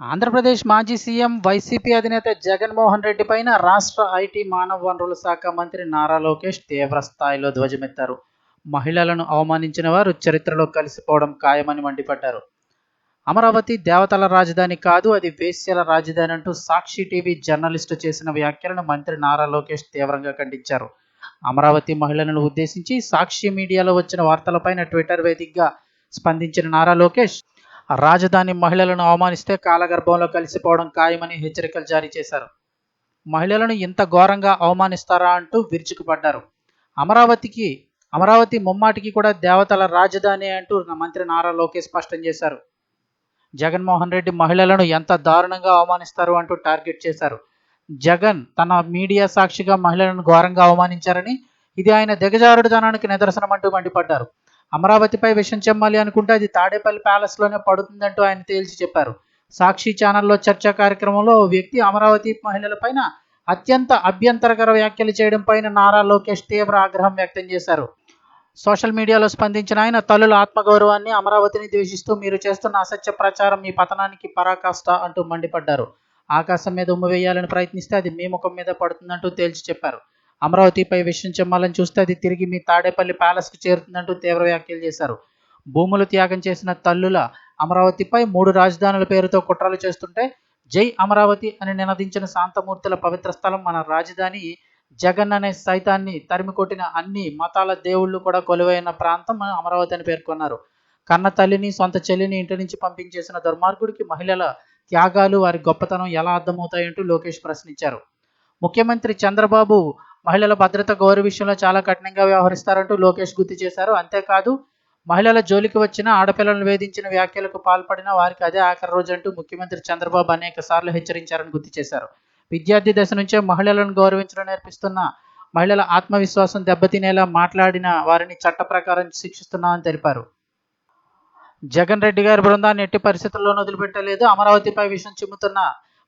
ఆంధ్రప్రదేశ్ మాజీ CM YCP అధినేత జగన్మోహన్ రెడ్డి పైన రాష్ట్ర ఐటీ మానవ వనరుల శాఖ మంత్రి నారా లోకేష్ తీవ్ర స్థాయిలో ధ్వజమెత్తారు. మహిళలను అవమానించిన వారు చరిత్రలో కలిసిపోవడం ఖాయమని మండిపడ్డారు. అమరావతి దేవతల రాజధాని కాదు అది వేశ్యల రాజధాని అంటూ సాక్షి టీవీ జర్నలిస్టు చేసిన వ్యాఖ్యలను మంత్రి నారా లోకేష్ తీవ్రంగా ఖండించారు. అమరావతి మహిళలను ఉద్దేశించి సాక్షి మీడియాలో వచ్చిన వార్తలపైన ట్విట్టర్ వేదికగా స్పందించిన నారా లోకేష్ రాజధాని మహిళలను అవమానిస్తే కాలగర్భంలో కలిసిపోవడం ఖాయమని హెచ్చరికలు జారీ చేశారు. మహిళలను ఇంత ఘోరంగా అవమానిస్తారా అంటూ విరుచుకుపడ్డారు. అమరావతికి అమరావతి ముమ్మాటికి కూడా దేవతల రాజధాని అంటూ మంత్రి నారా లోకేష్ స్పష్టం చేశారు. జగన్మోహన్ రెడ్డి మహిళలను ఎంత దారుణంగా అవమానిస్తారు అంటూ టార్గెట్ చేశారు. జగన్ తన మీడియా సాక్షిగా మహిళలను ఘోరంగా అవమానించారని ఇది ఆయన దిగజారుడుదనానికి నిదర్శనం అంటూ మండిపడ్డారు. అమరావతిపై విషం చెమ్మాలి అనుకుంటే అది తాడేపల్లి ప్యాలెస్లోనే పడుతుందంటూ ఆయన తేల్చి చెప్పారు. సాక్షి ఛానల్లో చర్చా కార్యక్రమంలో ఓ వ్యక్తి అమరావతి మహిళలపైన అత్యంత అభ్యంతరకర వ్యాఖ్యలు చేయడం పైన నారా లోకేష్ తీవ్ర ఆగ్రహం వ్యక్తం చేశారు. సోషల్ మీడియాలో స్పందించిన ఆయన తల్లుల ఆత్మగౌరవాన్ని అమరావతిని ద్వేషిస్తూ మీరు చేస్తున్న అసత్య ప్రచారం మీ పతనానికి పరాకాష్ట అంటూ మండిపడ్డారు. ఆకాశం మీద ఉమ్మ వేయాలని ప్రయత్నిస్తే అది మీ ముఖం మీద పడుతుందంటూ తేల్చి చెప్పారు. అమరావతిపై విషయం చెమ్మాలని చూస్తే అది తిరిగి మీ తాడేపల్లి ప్యాలెస్కి చేరుతుందంటూ తీవ్ర వ్యాఖ్యలు చేశారు. భూములు త్యాగం చేసిన తల్లుల అమరావతిపై మూడు రాజధానుల పేరుతో కుట్రలు చేస్తుంటే జై అమరావతి అని నినదించిన శాంతమూర్తుల పవిత్ర స్థలం మన రాజధాని. జగన్ అనే సైతాన్ని తరిమికొట్టిన అన్ని మతాల దేవుళ్ళు కూడా కొలువైన ప్రాంతం అమరావతి అని పేర్కొన్నారు. కన్న తల్లిని సొంత చెల్లిని ఇంటి నుంచి పంపించేసిన దుర్మార్గుడికి మహిళల త్యాగాలు వారి గొప్పతనం ఎలా అర్థమవుతాయంటూ లోకేష్ ప్రశ్నించారు. ముఖ్యమంత్రి చంద్రబాబు మహిళల భద్రత గౌరవ విషయంలో చాలా కఠినంగా వ్యవహరిస్తారంటూ లోకేష్ గుర్తు చేశారు. అంతేకాదు మహిళల జోలికి వచ్చిన ఆడపిల్లలను వేధించిన వ్యాఖ్యలకు పాల్పడిన వారికి అదే ఆఖరి రోజు అంటూ ముఖ్యమంత్రి చంద్రబాబు అనేక సార్లు హెచ్చరించారని గుర్తు చేశారు. విద్యార్థి దశ నుంచే మహిళలను గౌరవించడం నేర్పిస్తున్న మహిళల ఆత్మవిశ్వాసం దెబ్బతినేలా మాట్లాడిన వారిని చట్ట ప్రకారం శిక్షిస్తున్నామని తెలిపారు. జగన్ రెడ్డి గారి బృందాన్ని ఎట్టి పరిస్థితుల్లోనూ వదిలిపెట్టలేదు. అమరావతిపై విషయం చిమ్ముతున్న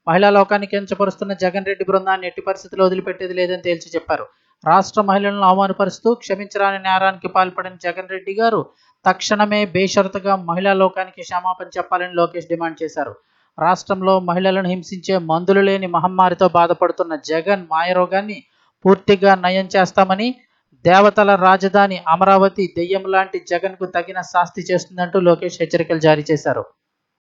మహిళా లోకాన్ని కించపరుస్తున్న జగన్ రెడ్డి బృందాన్ని ఎట్టి పరిస్థితిలో వదిలిపెట్టేది లేదని తేల్చి చెప్పారు. రాష్ట్ర మహిళలను అవమానపరుస్తూ క్షమించరాని నేరానికి పాల్పడిన జగన్ రెడ్డి గారు తక్షణమే బేషరతుగా మహిళా లోకానికి క్షమాపణ చెప్పాలని లోకేష్ డిమాండ్ చేశారు. రాష్ట్రంలో మహిళలను హింసించే మందులు లేని మహమ్మారితో బాధపడుతున్న జగన్ మాయరోగాన్ని పూర్తిగా నయం చేస్తామని దేవతల రాజధాని అమరావతి దెయ్యం లాంటి జగన్కు తగిన శాస్తి చేస్తుందంటూ లోకేష్ హెచ్చరికలు జారీ చేశారు.